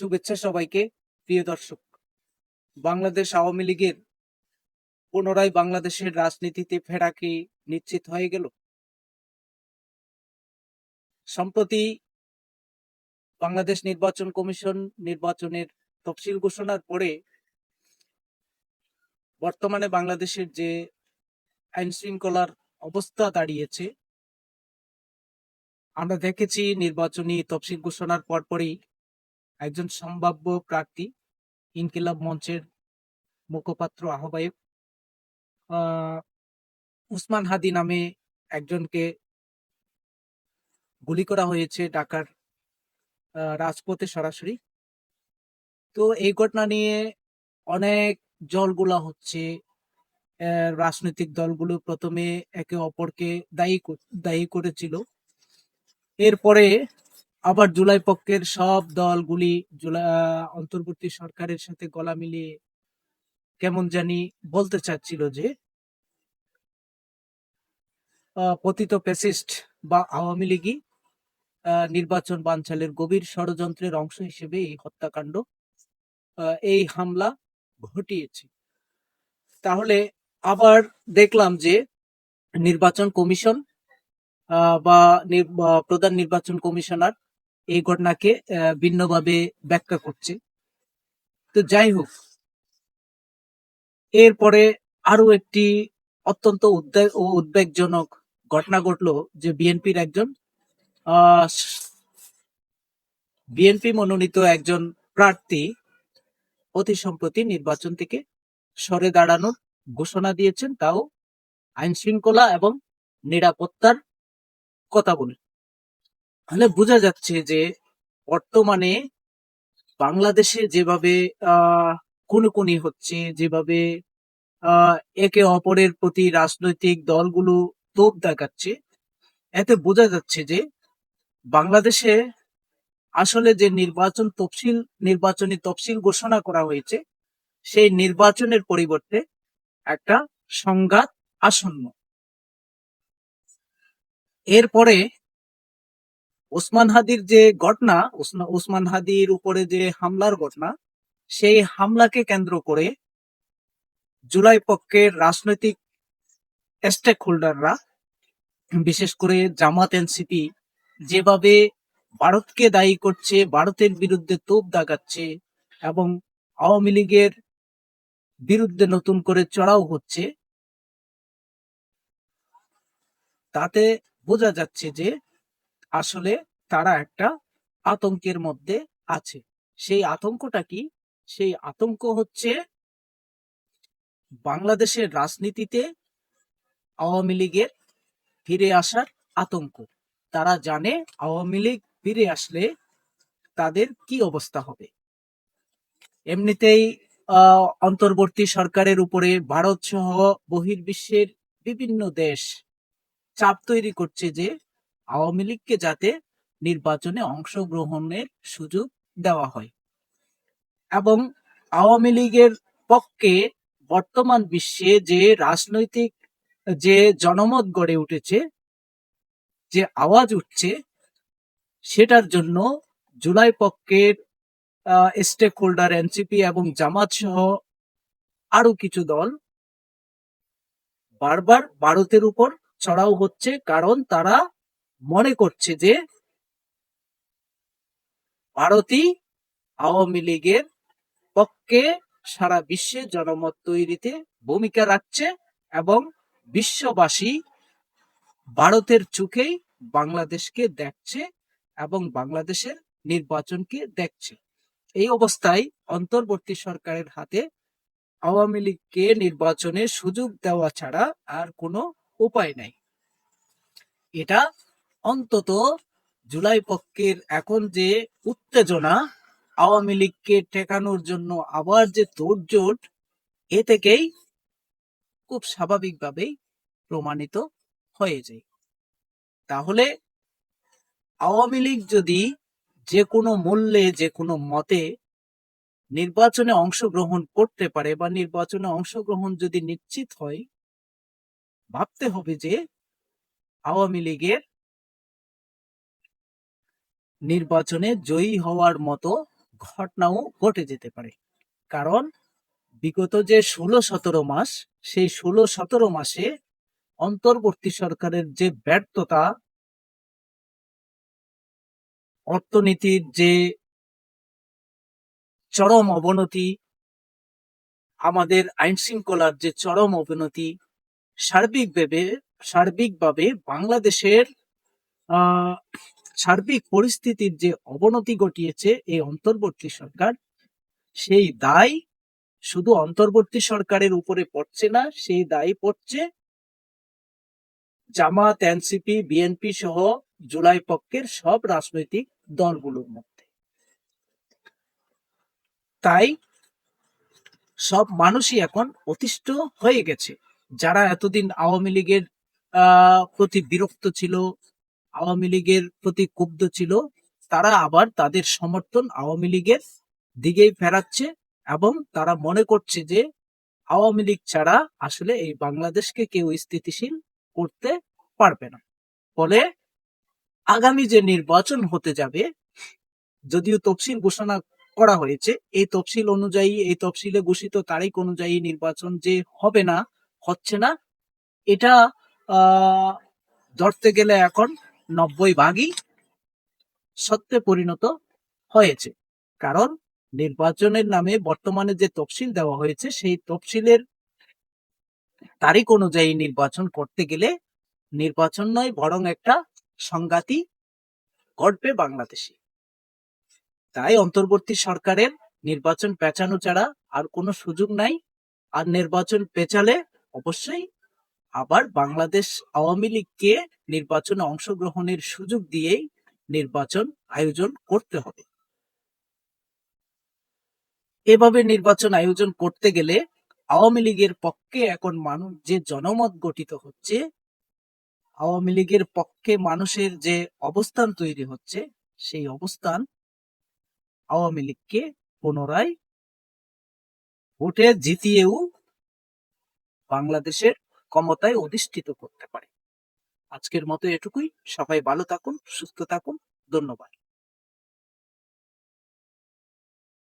শুভেচ্ছা সবাইকে, প্রিয় দর্শক। বাংলাদেশ আওয়ামী লীগের পুনরায় বাংলাদেশের রাজনীতিতে ফেরা কি নিশ্চিত হয়ে গেল? সম্প্রতি বাংলাদেশ নির্বাচন কমিশন নির্বাচনের তফসিল ঘোষণার পরে বর্তমানে বাংলাদেশের যে আইন শৃঙ্খলার অবস্থা দাঁড়িয়েছে, আমরা দেখেছি নির্বাচনী তফসিল ঘোষণার পরপরই একজন সম্ভাব্য প্রার্থী ইনকিলাব মঞ্চের মুখপাত্র আহ্বায়ক আহ, উসমান হাদি নামে একজনকে গুলি করা হয়েছে ঢাকার রাজপথে সরাসরি। তো এই ঘটনা নিয়ে অনেক জলগুলা হচ্ছে রাজনৈতিক দলগুলো প্রথমে একে অপরকে দায়ী দায়ী করেছিল। এরপরে আবার জুলাই পক্ষের সব দলগুলি অন্তর্বর্তী সরকারের সাথে গলা মিলিয়ে কেমন জানি বলতে চাচ্ছিল যে পতিত প্যাসিস্ট বা আওয়ামী লীগই নির্বাচন বানচালের গভীর ষড়যন্ত্রের অংশ হিসেবে এই হত্যাকাণ্ড এই হামলা ঘটিয়েছে। তাহলে আবার দেখলাম যে নির্বাচন কমিশন বা প্রধান নির্বাচন কমিশনার এই ঘটনাকে ভিন্নভাবে ব্যাখ্যা করছে। তো যাই হোক, এরপরে আরও একটি অত্যন্ত উদ্বেগ ও উদ্বেগজনক ঘটনা ঘটলো যে বিএনপির একজন বিএনপি মনোনীত একজন প্রার্থী অতি সম্প্রতি নির্বাচন থেকে সরে দাঁড়ানোর ঘোষণা দিয়েছেন। তাও আইন শৃঙ্খলা এবং নিরাপত্তার কথা বলে। তাহলে বোঝা যাচ্ছে যে বর্তমানে বাংলাদেশে যেভাবে খুনোখুনি হচ্ছে, যেভাবে একে অপরের প্রতি রাজনৈতিক দলগুলো তোপ দেখাচ্ছে, এতে বোঝা যাচ্ছে যে বাংলাদেশে আসলে যে নির্বাচন তফসিল, নির্বাচনী তফসিল ঘোষণা করা হয়েছে, সেই নির্বাচনের পরিবর্তে একটা সংঘাত আসন্ন। এরপরে ওসমান হাদির যে ঘটনা ওসমান হাদির উপরে যে হামলার ঘটনা, সেই হামলাকে কেন্দ্র করে জুলাই পক্ষের রাজনৈতিক স্টেক হোল্ডাররা বিশেষ করে জামাত এনসিপি, যেভাবে ভারতকে দায়ী করছে, ভারতের বিরুদ্ধে তোপ দাগাচ্ছে এবং আওয়ামী লীগের বিরুদ্ধে নতুন করে চড়াও হচ্ছে, তাতে বোঝা যাচ্ছে যে আসলে তারা একটা আতঙ্কের মধ্যে আছে। সেই আতঙ্কটা কি? সেই আতঙ্ক হচ্ছে বাংলাদেশের রাজনীতিতে আওয়ামী লীগের ফিরে আসার আতঙ্ক। তারা জানে আওয়ামী লীগ ফিরে আসলে তাদের কি অবস্থা হবে। এমনিতেই অন্তর্বর্তী সরকারের উপরে ভারত সহ বহির্বিশ্বের বিভিন্ন দেশ চাপ তৈরি করছে যে আওয়ামী লীগকে যাতে নির্বাচনে অংশগ্রহণের সুযোগ দেওয়া হয়। এবং আওয়ামী লীগের পক্ষে বর্তমান বিশ্বে যে রাজনৈতিক, যে জনমত গড়ে উঠেছে, যে আওয়াজ উঠছে, সেটার জন্য জুলাই পক্ষের স্টেক হোল্ডার এনসিপি এবং জামাত সহ আরও কিছু দল বারবার ভারতের উপর চড়াও হচ্ছে। কারণ তারা মনে করছে যে ভারতই আওয়ামী লীগের পক্ষে সারা বিশ্বে জনমত তৈরিতে ভূমিকা রাখছে এবং বিশ্ববাসী ভারতের চোখেই বাংলাদেশকে দেখছে এবং বাংলাদেশের নির্বাচনকে দেখছে। এই অবস্থায় অন্তর্বর্তী সরকারের হাতে আওয়ামী লীগকে নির্বাচনের সুযোগ দেওয়া ছাড়া আর কোনো উপায় নাই। এটা অন্তত জুলাই পক্ষের এখন যে উত্তেজনা আওয়ামী লীগকে ঠেকানোর জন্য আবার যে তোড়জোড়, এ থেকেই খুব স্বাভাবিকভাবেই প্রমাণিত হয়ে যায়। তাহলে আওয়ামী লীগ যদি যে কোনো মূল্যে, যে কোনো মতে নির্বাচনে অংশগ্রহণ করতে পারে বা নির্বাচনে অংশগ্রহণ যদি নিশ্চিত হয়, ভাবতে হবে যে আওয়ামী লীগের নির্বাচনে জয়ী হওয়ার মতো ঘটনাও ঘটে যেতে পারে। কারণ বিগত যে ষোলো সতেরো মাস, সেই ষোলো সতেরো মাসে অন্তর্বর্তী সরকারের যে ব্যর্থতা, অর্থনীতির যে চরম অবনতি, আমাদের আইন শৃঙ্খলার যে চরম অবনতি, সার্বিকভাবে সার্বিকভাবে বাংলাদেশের সার্বিক পরিস্থিতির যে অবনতি ঘটিয়েছে এই অন্তর্বর্তী সরকার, সেই দায় শুধু অন্তর্বর্তী সরকারের উপরে পড়ছে না, সেই দায় পড়ছে জামাত এনসিপি, বিএনপি সহ জুলাই পক্ষের সব রাজনৈতিক দলগুলোর মধ্যে। তাই সব মানুষই এখন অতিষ্ঠ হয়ে গেছে। যারা এতদিন আওয়ামী লীগের প্রতি বিরক্ত ছিল আওয়ামী লীগের প্রতি ক্ষুব্ধ ছিল তারা আবার তাদের সমর্থন আওয়ামী লীগের দিকেই ফেরাচ্ছে এবং তারা মনে করছে যে আওয়ামী লীগ ছাড়া আসলে এই বাংলাদেশকে কেউ স্থিতিশীল করতে পারবে না। ফলে আগামী যে নির্বাচন হতে যাবে যদিও তফসিল ঘোষণা করা হয়েছে এই তফসিল অনুযায়ী এই তফসিলে ঘোষিত তারিখ অনুযায়ী নির্বাচন যে হবে না হচ্ছে না এটা আহ, ধরতে গেলে এখন নব্বই ভাগই সত্যে পরিণত হয়েছে। কারণ নির্বাচনের নামে বর্তমানে যে তফসিল দেওয়া হয়েছে, সেই তফসিলের তারিখ অনুযায়ী নির্বাচন করতে গেলে নির্বাচন নয়, বরং একটা সংঘাতি ঘটবে বাংলাদেশে। তাই অন্তর্বর্তী সরকারের নির্বাচন পেঁচানো ছাড়া আর কোনো সুযোগ নাই। আর নির্বাচন পেঁচালে অবশ্যই আবার বাংলাদেশ আওয়ামী লীগকে নির্বাচনে অংশগ্রহণের সুযোগ দিয়েই নির্বাচন আয়োজন করতে হবে। এভাবে নির্বাচন আয়োজন করতে গেলে আওয়ামী লীগের পক্ষে এখন মানুষ যে জনমত গঠিত হচ্ছে, আওয়ামী লীগের পক্ষে মানুষের যে অবস্থান তৈরি হচ্ছে, সেই অবস্থান আওয়ামী লীগকে পুনরায় ভোটে জিতিয়েও বাংলাদেশের ক্ষমতায় অধিষ্ঠিত করতে পারে। আজকের মতো এটুকুই। সবাই ভালো থাকুন সুস্থ থাকুন। ধন্যবাদ।